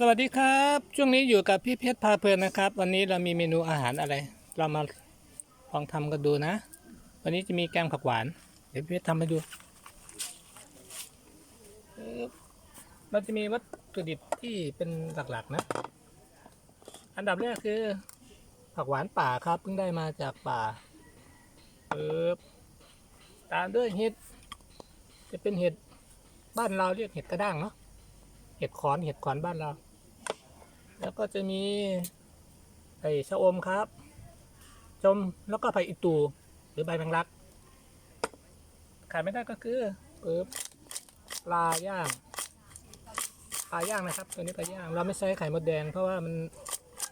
สวัสดีครับ ช่วงนี้อยู่กับพี่เพชรพาเพลินนะครับ วันนี้เรามีเมนูอาหารอะไร เรามาลองทำกันดูนะ วันนี้จะมีแกงผักหวาน เดี๋ยวพี่เพชรทำให้ดูเราจะมีวัตถุดิบที่เป็นหลักๆนะ อันดับแรกคือ ผักหวานป่าครับเพิ่งได้มาจากป่าปึ๊บตามด้วยเห็ด จะเป็นเห็ดบ้านเราเรียกเห็ดกระด้างเนาะเห็ดขอนเห็ดขอนบ้านเรา แล้วก็จะมีไอ้ชะอมครับจมแล้วก็ไผ่อิตู หรือใบแมงลัก ขาดไม่ได้ก็คือปึ๊บปลาย่างปลาย่างนะครับ ตัวนี้ปลาย่างเราไม่ใช้ไข่มดแดง เพราะว่ามัน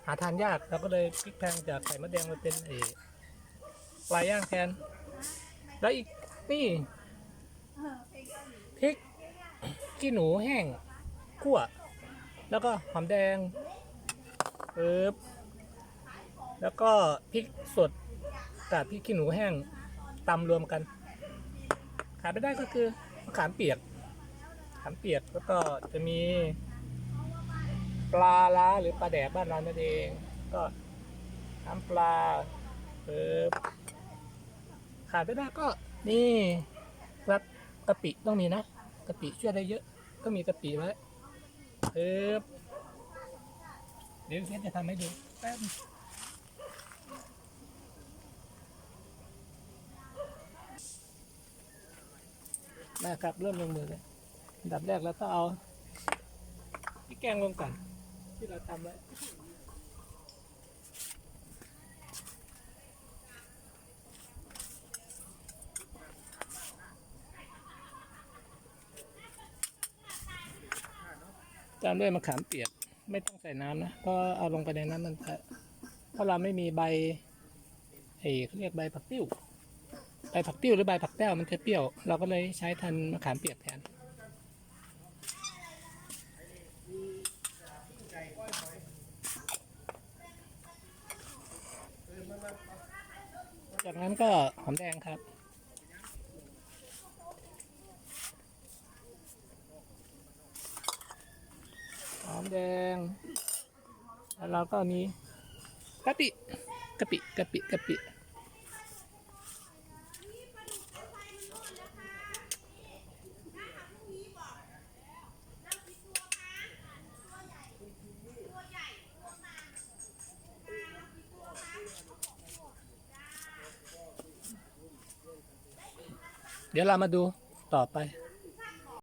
หาทานยากเราก็เลยพลิกแพงจากไข่มดแดงมาเป็นไอ้ปลาย่างแทน แล้วอีกนี่พริกขี้หนูแห้งคั่วแล้วก็หอมแดง ปึ๊บแล้วก็พริกสดกับพริกขี้หนูแห้งตำรวมกัน ขาดไม่ได้ก็คือมะขามเปียกมะขามเปียกแล้วก็จะมีปลาล้าหรือปลาแดดบ้านเรานั่นเอง ก็น้ำปลาปึ๊บขาดไม่ได้ก็นี่ครับกะปิต้องมีนะกะปิช่วยได้เยอะ ก็มีกะปิไว้ปึ๊บ เดี๋ยวเพื่อนจะทำให้ดูแป๊บนะครับเริ่มลงมือเลยอันดับแรกเราต้องเอาพริกแกงลงก่อนที่เราทำไว้ตามด้วยมะขามเปียก ไม่ต้องใส่น้ำนะเพราะเอาลงไปในน้ำมันจะเพราะเราไม่มีใบไอ้เขาเรียกใบผักติ้ว ใบผักติ้วหรือใบผักแต้วมันจะเปรี้ยว เราก็เลยใช้ทันมะขามเปียกแทนจากนั้นก็หอมแดงครับ มแดง แล้วเราก็มีกะปิกะปิกะปิกะปิเดี๋ยวเรามาดูต่อไป